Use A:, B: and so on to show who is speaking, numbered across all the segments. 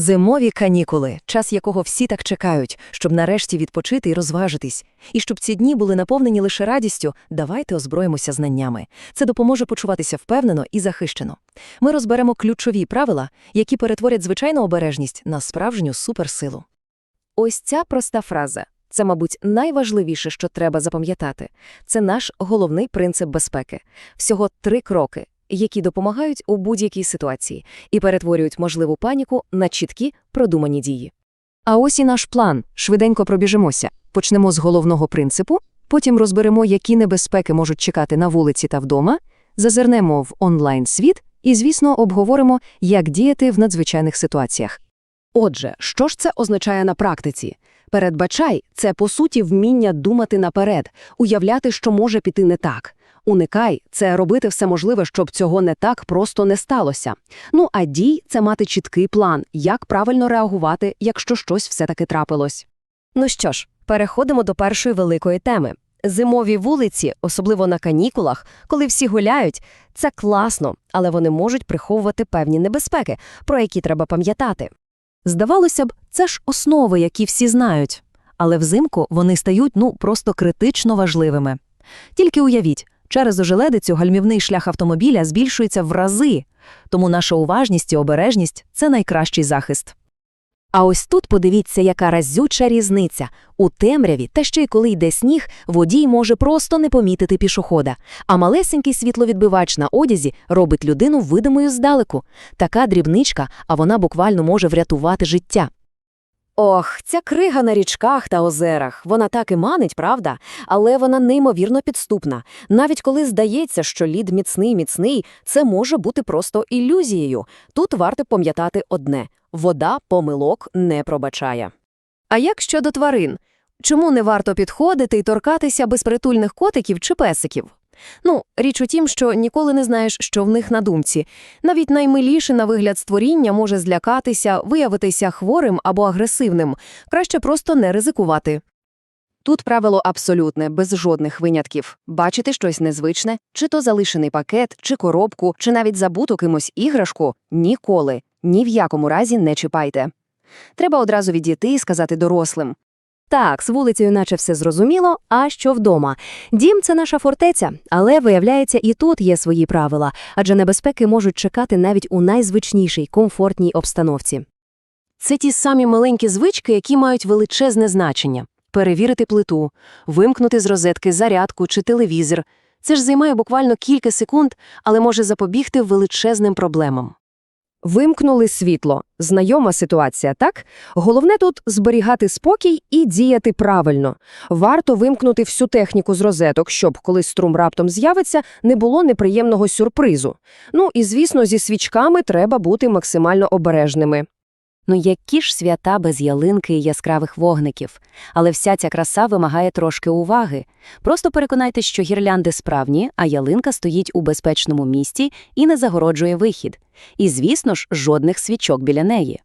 A: Зимові канікули, час якого всі так чекають, щоб нарешті відпочити і розважитись. І щоб ці дні були наповнені лише радістю, давайте озброїмося знаннями. Це допоможе почуватися впевнено і захищено. Ми розберемо ключові правила, які перетворять звичайну обережність на справжню суперсилу. Ось ця проста фраза. Це, мабуть, найважливіше, що треба запам'ятати. Це наш головний принцип безпеки. Всього три кроки, які допомагають у будь-якій ситуації і перетворюють можливу паніку на чіткі, продумані дії. А ось і наш план. Швиденько пробіжимося. Почнемо з головного принципу, потім розберемо, які небезпеки можуть чекати на вулиці та вдома, зазирнемо в онлайн-світ і, звісно, обговоримо, як діяти в надзвичайних ситуаціях.
B: Отже, що ж це означає на практиці? Передбачай – це, по суті, вміння думати наперед, уявляти, що може піти не так. Уникай – це робити все можливе, щоб цього не так просто не сталося. Ну, а дій – це мати чіткий план, як правильно реагувати, якщо щось все-таки трапилось.
C: Ну що ж, переходимо до першої великої теми. Зимові вулиці, особливо на канікулах, коли всі гуляють, це класно, але вони можуть приховувати певні небезпеки, про які треба пам'ятати.
A: Здавалося б, це ж основи, які всі знають. Але взимку вони стають, ну, просто критично важливими. Тільки уявіть, через ожеледицю гальмівний шлях автомобіля збільшується в рази, тому наша уважність і обережність – це найкращий захист.
C: А ось тут подивіться, яка разюча різниця. У темряві, та ще й коли йде сніг, водій може просто не помітити пішохода, а малесенький світловідбивач на одязі робить людину видимою здалеку. Така дрібничка, а вона буквально може врятувати життя. Ох, ця крига на річках та озерах, вона так і манить, правда? Але вона неймовірно підступна. Навіть коли здається, що лід міцний-міцний, це може бути просто ілюзією. Тут варто пам'ятати одне – вода помилок не пробачає. А як щодо тварин? Чому не варто підходити і торкатися безпритульних котиків чи песиків? Ну, річ у тім, що ніколи не знаєш, що в них на думці. Навіть наймиліше на вигляд створіння може злякатися, виявитися хворим або агресивним. Краще просто не ризикувати. Тут правило абсолютне, без жодних винятків. Бачити щось незвичне, чи то залишений пакет, чи коробку, чи навіть забуту кимось іграшку – ніколи, ні в якому разі не чіпайте. Треба одразу відійти і сказати дорослим. Так, з вулицею наче все зрозуміло, а що вдома? Дім – це наша фортеця, але, виявляється, і тут є свої правила, адже небезпеки можуть чекати навіть у найзвичнішій, комфортній обстановці. Це ті самі маленькі звички, які мають величезне значення. Перевірити плиту, вимкнути з розетки зарядку чи телевізор. Це ж займає буквально кілька секунд, але може запобігти величезним проблемам. Вимкнули світло. Знайома ситуація, так? Головне тут зберігати спокій і діяти правильно. Варто вимкнути всю техніку з розеток, щоб, коли струм раптом з'явиться, не було неприємного сюрпризу. Ну і, звісно, зі свічками треба бути максимально обережними. Ну які ж свята без ялинки і яскравих вогників? Але вся ця краса вимагає трошки уваги. Просто переконайтесь, що гірлянди справні, а ялинка стоїть у безпечному місці і не загороджує вихід. І, звісно ж, жодних свічок біля неї.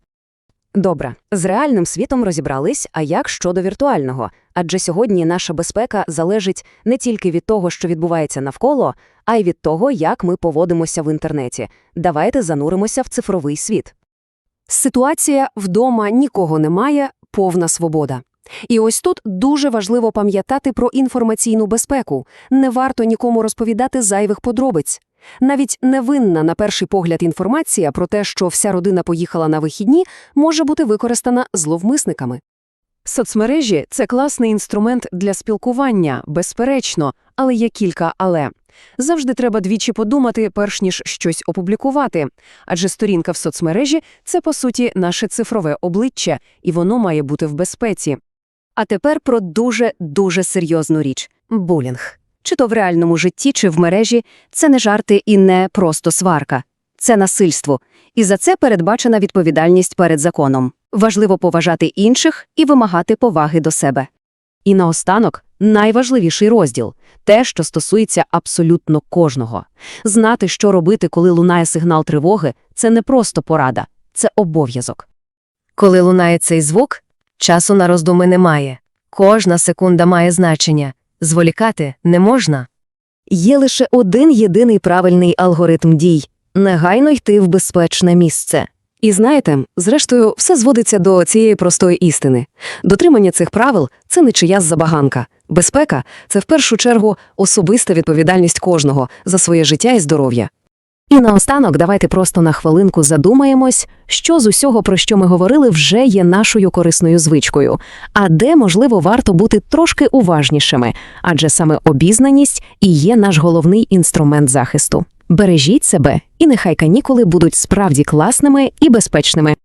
C: Добре, з реальним світом розібрались, а як щодо віртуального? Адже сьогодні наша безпека залежить не тільки від того, що відбувається навколо, а й від того, як ми поводимося в інтернеті. Давайте зануримося в цифровий світ. Ситуація вдома нікого немає, повна свобода. І ось тут дуже важливо пам'ятати про інформаційну безпеку. Не варто нікому розповідати зайвих подробиць. Навіть невинна на перший погляд інформація про те, що вся родина поїхала на вихідні, може бути використана зловмисниками.
A: Соцмережі – це класний інструмент для спілкування, безперечно, але є кілька «але». Завжди треба двічі подумати, перш ніж щось опублікувати. Адже сторінка в соцмережі – це, по суті, наше цифрове обличчя, і воно має бути в безпеці.
C: А тепер про дуже-дуже серйозну річ – булінг. Чи то в реальному житті, чи в мережі – це не жарти і не просто сварка. Це насильство. І за це передбачена відповідальність перед законом. Важливо поважати інших і вимагати поваги до себе. І наостанок – найважливіший розділ – те, що стосується абсолютно кожного. Знати, що робити, коли лунає сигнал тривоги – це не просто порада, це обов'язок. Коли лунає цей звук, часу на роздуми немає. Кожна секунда має значення. Зволікати не можна. Є лише один єдиний правильний алгоритм дій – негайно йти в безпечне місце.
B: І знаєте, зрештою, все зводиться до цієї простої істини. Дотримання цих правил це не чиясь забаганка. Безпека це в першу чергу особиста відповідальність кожного за своє життя і здоров'я.
C: І наостанок давайте просто на хвилинку задумаємось, що з усього, про що ми говорили, вже є нашою корисною звичкою, а де, можливо, варто бути трошки уважнішими, адже саме обізнаність і є наш головний інструмент захисту. Бережіть себе, і нехай канікули будуть справді класними і безпечними.